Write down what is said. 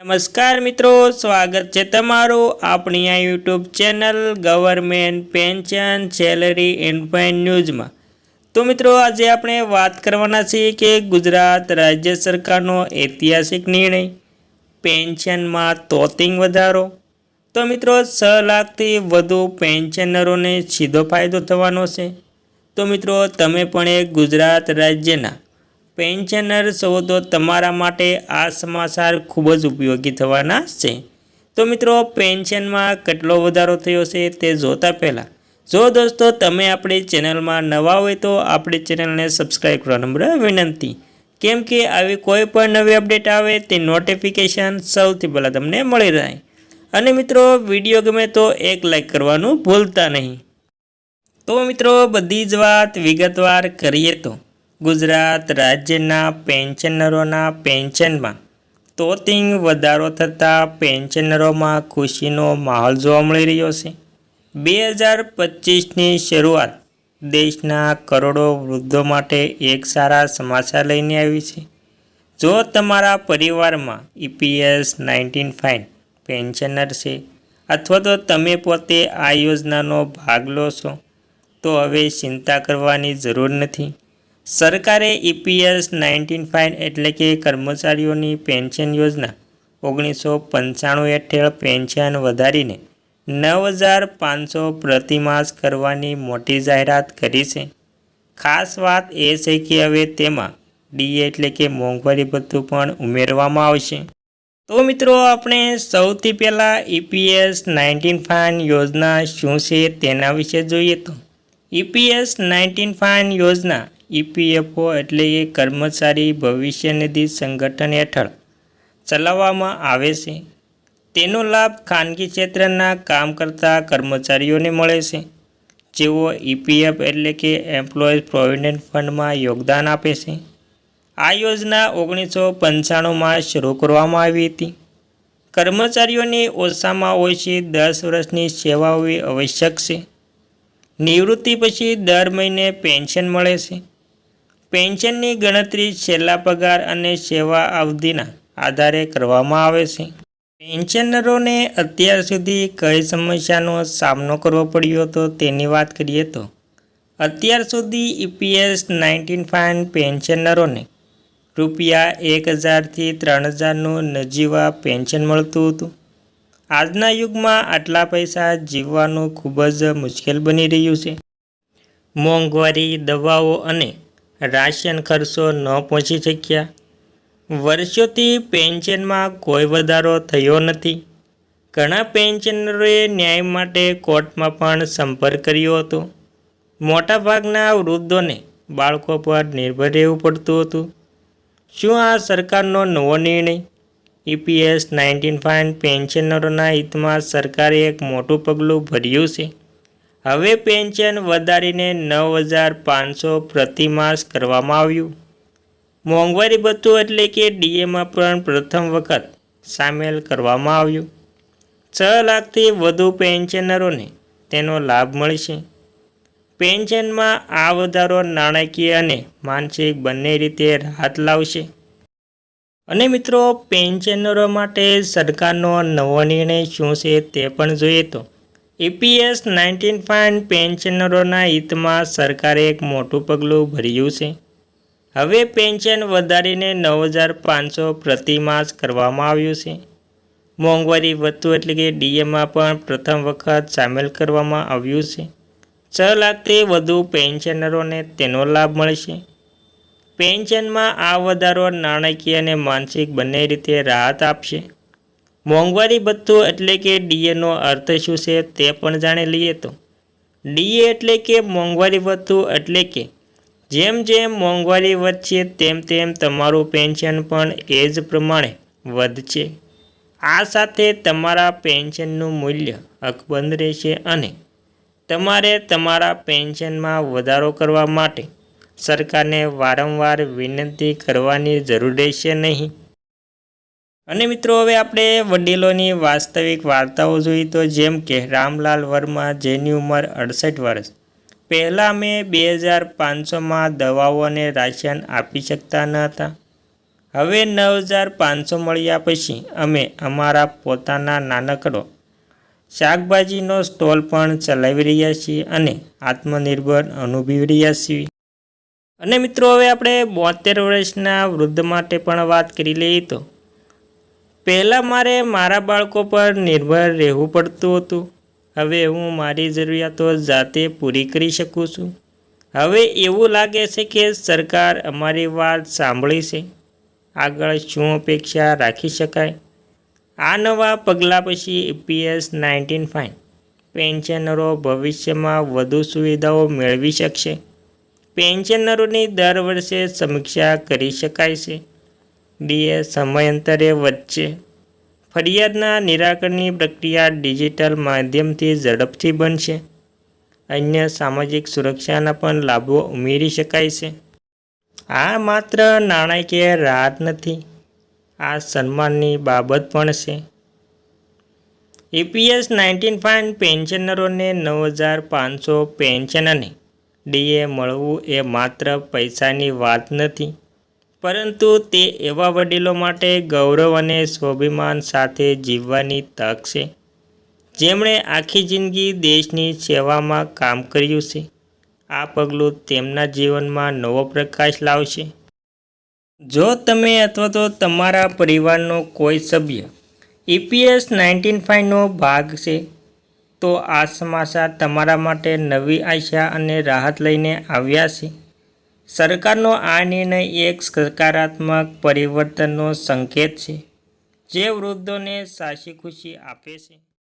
નમસ્કાર મિત્રો, સ્વાગત છે તમારું આપણી આ YouTube channel government pension salary ઇન્ફાઇન ન્યૂઝમાં તો મિત્રો, આજે આપણે વાત કરવાના છીએ કે ગુજરાત રાજ્ય સરકારનો ઐતિહાસિક નિર્ણય, પેન્શનમાં તોતિંગ વધારો. તો મિત્રો, છ લાખથી વધુ પેન્શનરોને સીધો ફાયદો થવાનો છે. તો મિત્રો, તમે પણ એક ગુજરાત રાજ્યના પેન્શનર છો તો તમારા માટે આ સમાચાર ખૂબ જ ઉપયોગી થવાના છે. તો મિત્રો, પેન્શનમાં કેટલો વધારો થયો છે તે જોતા પહેલાં. જો દોસ્તો, તમે આપણી ચેનલમાં નવા હોય તો આપણી ચેનલને સબસ્ક્રાઈબ કરવા નંબર વિનંતી. કેમ કે આવી કોઈ પણ નવી અપડેટ આવે, તે નોટિફિકેશન સૌથી પહેલાં તમને મળી રહે. અને મિત્રો, વીડિયો ગમે તો એક લાઈક કરવાનું ભૂલતા નહીં. તો મિત્રો, બધી જ વાત વિગતવાર કરીએ તો. ગુજરાત રાજ્યના પેન્શનરોના પેન્શનમાં તોતિંગ વધારો થતાં પેન્શનરોમાં ખુશીનો માહોલ જોવા મળી રહ્યો છે. બે હજાર પચીસની શરૂઆત દેશના કરોડો વૃદ્ધો માટે એક સારા સમાચાર લઈને આવી છે. જો તમારા પરિવારમાં ઇપીએસ નાઇન્ટીન ફાઇન પેન્શનર છે અથવા તો તમે પોતે આ યોજનાનો ભાગ લો છો, તો હવે ચિંતા કરવાની જરૂર નથી. સરકારે ઈપીએસ નાઇન્ટીન ફાઇવ એટલે કે કર્મચારીઓની પેન્શન યોજના ઓગણીસો પંચાણું હેઠળ પેન્શન વધારીને નવ હજાર પાંચસો પ્રતિમાસ કરવાની મોટી જાહેરાત કરી છે. ખાસ વાત એ છે કે હવે તેમાં ડી એટલે કે મોંઘવારી ભથ્થું પણ ઉમેરવામાં આવશે. તો મિત્રો, આપણે સૌથી પહેલાં ઈપીએસ નાઇન્ટીન ફાઇન યોજના શું છે તેના વિશે જોઈએ તો ઈપીએસ નાઇન્ટીન ફાઇન યોજના ઈપીએફઓ એટલે કે કર્મચારી ભવિષ્ય નિધિ સંગઠન હેઠળ ચલાવવામાં આવે છે. તેનો લાભ ખાનગી ક્ષેત્રના કામ કરતા કર્મચારીઓને મળે છે. જેઓ ઈપીએફ એટલે કે એમ્પ્લોઈઝ પ્રોવિડન્ટ ફંડમાં યોગદાન આપે છે. આ યોજના ઓગણીસો પંચાણુંમાં શરૂ કરવામાં આવી હતી. કર્મચારીઓની ઓછામાં ઓછી દસ વર્ષની સેવા હોવી આવશ્યક છે. નિવૃત્તિ પછી દર મહિને પેન્શન મળે છે. પેન્શનની ગણતરી છેલ્લા પગાર અને સેવા અવધિના આધારે કરવામાં આવે છે. પેન્શનરોને અત્યાર સુધી કઈ સમસ્યાનો સામનો કરવો પડ્યો હતો તેની વાત કરીએ તો, અત્યાર સુધી ઈપીએસ નાઇન્ટીન ફાઇન પેન્શનરોને રૂપિયા એક હજારથી ત્રણ હજારનું નજીવા પેન્શન મળતું હતું. આજના યુગમાં આટલા પૈસા જીવવાનું ખૂબ જ મુશ્કેલ બની રહ્યું છે. મોંઘવારી, દવાઓ અને રાશન ખર્ચો ન પહોંચી શક્યા. વર્ષોથી પેન્શનમાં કોઈ વધારો થયો નથી. ઘણા પેન્શનરોએ ન્યાય માટે કોર્ટમાં પણ સંપર્ક કર્યો હતો. મોટાભાગના વૃદ્ધોને બાળકો પર નિર્ભર રહેવું પડતું હતું. શું આ સરકારનો નવો નિર્ણય? ઈપીએસ નાઇન્ટીન ફાઇન પેન્શનરોના હિતમાં સરકારે એક મોટું પગલું ભર્યું છે. હવે પેન્શન વધારીને નવ હજાર પાંચસો પ્રતિમાસ કરવામાં આવ્યું. મોંઘવારી ભથ્થું એટલે કે ડીએમાં પણ પ્રથમ વખત સામેલ કરવામાં આવ્યું. છ લાખથી વધુ પેન્શનરોને તેનો લાભ મળશે. પેન્શનમાં આ વધારો નાણાકીય અને માનસિક બંને રીતે રાહત લાવશે. અને મિત્રો, પેન્શનરો માટે સરકારનો નવો નિર્ણય શું છે તે પણ જોઈએ તો ઈપીએસ નાઇન્ટીન ફાઇન પેન્શનરોના હિતમાં સરકારે એક મોટું પગલું ભર્યું છે. હવે પેન્શન વધારીને નવ હજાર પાંચસો પ્રતિમાસ કરવામાં આવ્યું છે. મોંઘવારી વધુ એટલે કે ડીએમાં પણ પ્રથમ વખત સામેલ કરવામાં આવ્યું છે. છ લાખથી વધુ પેન્શનરોને તેનો લાભ મળશે. પેન્શનમાં આ વધારો નાણાકીય અને માનસિક બંને રીતે રાહત આપશે. મોંઘવારી ભથ્થું એટલે કે ડીએનો અર્થ શું છે તે પણ જાણી લઈએ તો. ડીએ એટલે કે મોંઘવારી ભથ્થું એટલે કે જેમ જેમ મોંઘવારી વધશે તેમ તેમ તમારું પેન્શન પણ એ જ પ્રમાણે વધશે. આ સાથે તમારા પેન્શનનું મૂલ્ય અકબંધ રહેશે અને તમારે તમારા પેન્શનમાં વધારો કરવા માટે સરકારને વારંવાર વિનંતી કરવાની જરૂર રહેશે નહીં. અને મિત્રો, હવે આપણે વડીલોની વાસ્તવિક વાર્તાઓ જોઈએ તો જેમ કે રામલાલ વર્મા, જેની ઉંમર અડસઠ વર્ષ. પહેલાં મેં બે હજાર પાંચસોમાં દવાઓ અને રાશન આપી શકતા ન હતા. હવે નવ હજાર પાંચસો મળ્યા પછી અમે અમારા પોતાના નાનકડો શાકભાજીનો સ્ટોલ પણ ચલાવી રહ્યા છીએ અને આત્મનિર્ભર અનુભવી રહ્યા છીએ. અને મિત્રો, હવે આપણે બોતેર વર્ષના વૃદ્ધ માટે પણ વાત કરી લઈએ તો પહેલાં મારે મારા બાળકો પર નિર્ભર રહેવું પડતું હતું. હવે હું મારી જરૂરિયાતો જાતે પૂરી કરી શકું છું. હવે એવું લાગે છે કે સરકાર અમારી વાત સાંભળી છે. આગળ શું અપેક્ષા રાખી શકાય? આ નવા પગલાં પછી ઈપીએસ નાઇન્ટીન ફાઇન. પેન્શનરો ભવિષ્યમાં વધુ સુવિધાઓ મેળવી શકશે. પેન્શનરોની દર વર્ષે સમીક્ષા કરી શકાય છે. ડીએ સમયાંતરે વચ્ચે ફરિયાદના નિરાકરણની પ્રક્રિયા ડિજિટલ માધ્યમથી ઝડપથી બનશે. અન્ય સામાજિક સુરક્ષાના પણ લાભો ઉમેરી શકાય છે. આ માત્ર નાણાકીય રાહત નથી, આ સન્માનની બાબત પણ છે. એપીએસ નાઇન્ટીન ફાઇન પેન્શનરોને નવ હજાર પાંચસો પેન્શન અને ડીએ મળવું એ માત્ર પૈસાની વાત નથી. પરંતુ તે એવા વડીલો માટે ગૌરવ અને સ્વાભિમાન સાથે જીવવાની તક છે. જેમણે આખી જિંદગી દેશની સેવામાં કામ કર્યું છે. આ પગલું તેમના જીવનમાં નવો પ્રકાશ લાવશે. જો તમે અથવા તો તમારા પરિવારનો કોઈ સભ્ય ઈપીએસ નાઇન્ટીન ફાઇવનો ભાગ છે, તો આ સમાચાર તમારા માટે નવી આશા અને રાહત લઈને આવ્યા છે. સરકારનો આ નિર્ણય એક સકારાત્મક પરિવર્તનનો સંકેત છે. જે વૃદ્ધોને સાચી ખુશી આપે છે.